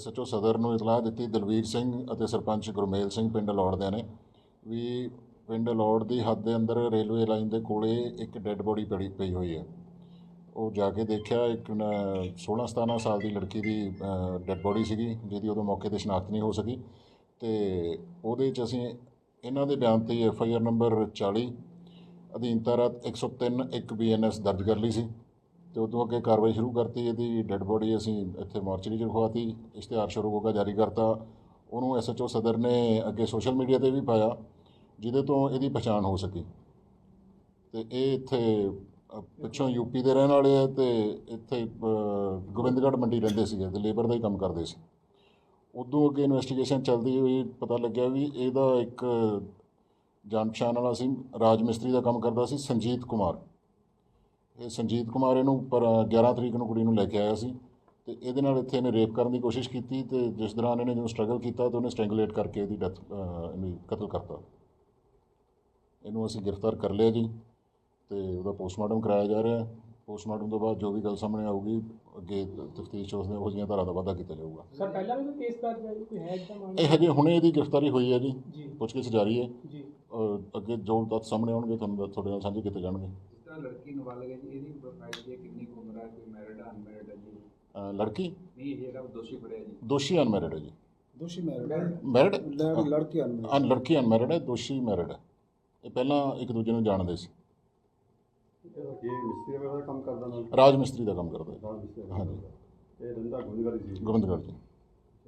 ਸਦਰ ਨੂੰ ਇਤਲਾਹ ਦਿੱਤੀ ਦਲਵੀਰ ਸਿੰਘ ਅਤੇ ਸਰਪੰਚ ਗੁਰਮੇਲ ਸਿੰਘ ਪਿੰਡ ਲੌੜ ਦੇ ਨੇ ਵੀ ਪਿੰਡ ਲੌੜ ਦੀ ਹੱਦ ਦੇ ਅੰਦਰ ਰੇਲਵੇ ਲਾਈਨ ਦੇ ਕੋਲੇ ਇੱਕ ਡੈੱਡ ਬੋਡੀ ਪੜੀ ਪਈ ਹੋਈ ਹੈ। ਉਹ ਜਾ ਕੇ ਦੇਖਿਆ ਇੱਕ 16 17 ਸਾਲ ਦੀ ਲੜਕੀ ਦੀ ਡੈੱਡ ਬੋਡੀ ਸੀਗੀ, ਜਿਹਦੀ ਉਦੋਂ ਮੌਕੇ ਤੇ ਸ਼ਨਾਖਤ ਨਹੀਂ ਹੋ ਸਕੀ। ਤੇ ਉਹਦੇ 'ਚ ਅਸੀਂ ਇਹਨਾਂ ਦੇ ਬਿਆਨ ਤੇ ਐਫ ਆਈ ਆਰ ਨੰਬਰ 40 ਅਧੀਨ ਧਾਰਾ 103 1 ਬੀ ਐਨ ਐਸ ਦਰਜ ਕਰ ਲਈ ਸੀ। ਤੇ ਉਦੋਂ ਅੱਗੇ ਕਾਰਵਾਈ ਸ਼ੁਰੂ ਕਰਤੀ ਇਹਦੀ ਡੈੱਡ ਬੋਡੀ ਅਸੀਂ ਇੱਥੇ ਮਾਰਚਰੀ 'ਚ ਰਖਵਾਤੀ ਇਸ਼ਤਿਹਾਰ ਸ਼ੁਰੂ ਹੋਗਾ ਜਾਰੀ ਕਰਤਾ। ਉਹਨੂੰ ਐਸਐਚਓ ਸਦਰ ਨੇ ਅੱਗੇ ਸੋਸ਼ਲ ਮੀਡੀਆ ਤੇ ਵੀ ਪਾਇਆ ਜਿਹਦੇ ਤੋਂ ਇਹਦੀ ਪਛਾਣ ਹੋ ਸਕੀ। ਤੇ ਇਹ ਇੱਥੇ ਅ, ਪਿੱਛੋਂ ਯੂਪੀ ਦੇ ਰਹਿਣ ਵਾਲੇ ਆ ਤੇ ਇੱਥੇ ਗੋਬਿੰਦਗੜ੍ਹ ਮੰਡੀ ਰਹਿੰਦੇ ਸੀਗੇ ਤੇ ਲੇਬਰ ਦਾ ਹੀ ਕੰਮ ਕਰਦੇ ਸੀ। ਉਦੋਂ ਅੱਗੇ ਇਨਵੈਸਟੀਗੇਸ਼ਨ ਚੱਲਦੀ ਹੋਈ ਪਤਾ ਲੱਗਿਆ ਵੀ ਇਹਦਾ ਇੱਕ ਜਾਣ ਪਛਾਣ ਵਾਲਾ ਸੀ ਰਾਜ ਮਿਸਤਰੀ ਦਾ ਕੰਮ ਕਰਦਾ ਸੀ ਸੰਜੀਤ ਕੁਮਾਰ। ਇਹ ਸੰਜੀਤ ਕੁਮਾਰ ਇਹਨੂੰ ਪਰ 11 ਤਰੀਕ ਨੂੰ ਕੁੜੀ ਨੂੰ ਲੈ ਕੇ ਆਇਆ ਸੀ ਤੇ ਇਹਦੇ ਨਾਲ ਇੱਥੇ ਇਹਨੇ ਰੇਪ ਕਰਨ ਦੀ ਕੋਸ਼ਿਸ਼ ਕੀਤੀ ਤੇ ਜਿਸ ਦੌਰਾਨ ਇਹਨੇ ਜਦੋਂ ਸਟਰਗਲ ਕੀਤਾ ਤਾਂ ਉਹਨੇ ਸਟ੍ਰੈਂਗੂਲੇਟ ਕਰਕੇ ਇਹਦੀ ਡੈਥ ਇਹਨੂੰ ਕਤਲ ਕਰਤਾ। ਇਹਨੂੰ ਅਸੀਂ ਗ੍ਰਿਫਤਾਰ ਕਰ ਲਿਆ ਜੀ ਤੇ ਉਹਦਾ ਪੋਸਟਮਾਰਟਮ ਕਰਾਇਆ ਜਾ ਰਿਹਾ। ਹੈ ਪੋਸਟਮਾਰਟਮ ਤੋਂ ਬਾਅਦ ਜੋ ਵੀ ਗੱਲ ਸਾਹਮਣੇ ਆਊਗੀ ਅੱਗੇ ਤਫਤੀਸ਼ ਉਸ ਦੇ ਉਹ ਜਿਹੀਆਂ ਧਾਰਾ ਦਾ ਵਾਧਾ ਕੀਤਾ ਜਾਊਗਾ। ਸਰ ਪਹਿਲਾਂ ਵੀ ਕੋਈ ਕੇਸ ਦਰਜ ਹੈ? ਕੋਈ ਹੈ ਇਦਾਂ ਮਾਮਲਾ? ਇਹ ਹਜੇ ਹੁਣੇ ਇਹਦੀ ਗ੍ਰਿਫਤਾਰੀ ਹੋਈ ਹੈ ਜੀ। ਪੁੱਛਗਿੱਛ ਜਾਰੀ ਹੈ। ਜੀ। ਅੱਗੇ ਜੋ ਤੱਥ ਸਾਹਮਣੇ ਆਉਣਗੇ ਤੁਹਾਨੂੰ ਤੁਹਾਡੇ ਨਾਲ ਸਾਂਝੇ ਕੀਤੇ ਜਾਣਗੇ। ਤਰ੍ਹਾਂ ਲੜਕੀ ਨਾਬਾਲਗ ਹੈ ਜੀ ਇਹਦੀ ਪ੍ਰੋਫਾਈਲ ਦੀ ਕਿੰਨੀ ਕੁ ਉਮਰ ਹੈ ਕੋਈ ਮੈਰਿਡ ਹੈ ਅਨਮੈਰਿਡ ਹੈ ਜੀ। ਅ, ਲੜਕੀ? ਨਹੀਂ ਇਹ ਜਿਹੜਾ ਦੋਸ਼ੀ ਫੜਿਆ ਜੀ। ਦੋਸ਼ੀ ਅਨਮੈਰਿਡ ਹੈ ਜੀ। ਦੋਸ਼ੀ ਮੈਰਿਡ ਹੈ ਮੈਰਿਡ ਲੜ- ਲੜਕੀ ਅਨਮੈਰਿਡ ਅਨ ਲੜਕੀ ਅਨਮੈਰਿਡ ਹੈ ਦੋਸ਼ੀ ਮੈਰਿਡ ਹੈ ਇਹ ਪਹਿਲਾਂ ਇੱਕ ਦੂਜੇ ਨੂੰ ਜਾਣਦੇ ਸੀ। ਇਹ ਮਿਸਤਰੀ ਵਗੈਰਾ ਦਾ ਕੰਮ ਕਰਦਾ ਨਾਲ ਰਾਜ ਮਿਸਤਰੀ ਦਾ ਕੰਮ ਕਰਦਾ। ਹੈ ਰਾਜ ਮਿਸਤਰੀ ਦਾ ਹਾਂਜੀ। ਕੰਮ ਕਰਦਾ। ਇਹ ਰੰਦਾ ਗੁੰਦਗਾਰੀ ਸੀ ਗੋਬਿੰਦਗੜ੍ਹ ਜੀ।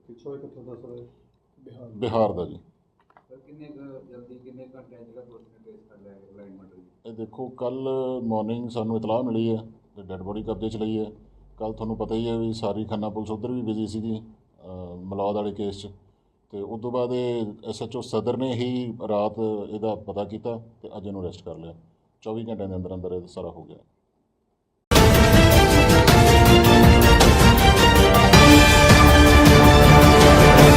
ਪਿੱਛੋਂ ਇਹ ਕਿੱਥੋਂ ਦੱਸ ਰਹੇ? ਬਿਹਾਰ। ਬਿਹਾਰ ਦਾ ਜੀ। ਸਰ ਕਿੰਨੇ ਕੁ ਜਲਦੀ ਕਿੰਨੇ ਘੰਟਿਆਂ 'ਚ ਜਿਹੜਾ ਦੋਸ਼ੀ ਨੇ ਟ੍ਰੇਸ ਕਰ ਲਿਆ ਹੈ ਲਾਈਨ ਮਰਡਰ ਜੀ ਇਹ ਦੇਖੋ ਕੱਲ ਮਾਰਨਿੰਗ ਸਾਨੂੰ ਇਤਲਾਹ ਮਿਲੀ ਹੈ ਤੇ ਡੈੱਡ ਬੋਡੀ ਕਬਜ਼ੇ 'ਚ ਲਈ ਹੈ। ਕੱਲ ਤੁਹਾਨੂੰ ਪਤਾ ਹੀ ਹੈ ਵੀ ਸਾਰੀ ਖੰਨਾ ਪੁਲਿਸ ਉਧਰ ਵੀ ਬਿਜ਼ੀ ਸੀਗੀ ਅ, ਮਲੌਦ ਵਾਲੇ ਕੇਸ 'ਚ। ਤੇ ਉਸ ਤੋਂ ਬਾਅਦ ਇਹ ਐਸਐਚਓ ਸਦਰ ਨੇ ਹੀ ਰਾਤ ਇਹਦਾ ਪਤਾ ਕੀਤਾ ਤੇ ਅੱਜ ਇਹਨੂੰ ਅਰੈਸਟ ਕਰ ਲਿਆ। 24 ਘੰਟਿਆਂ ਦੇ ਅੰਦਰ ਅੰਦਰ ਇਹ ਸਾਰਾ ਹੋ ਗਿਆ।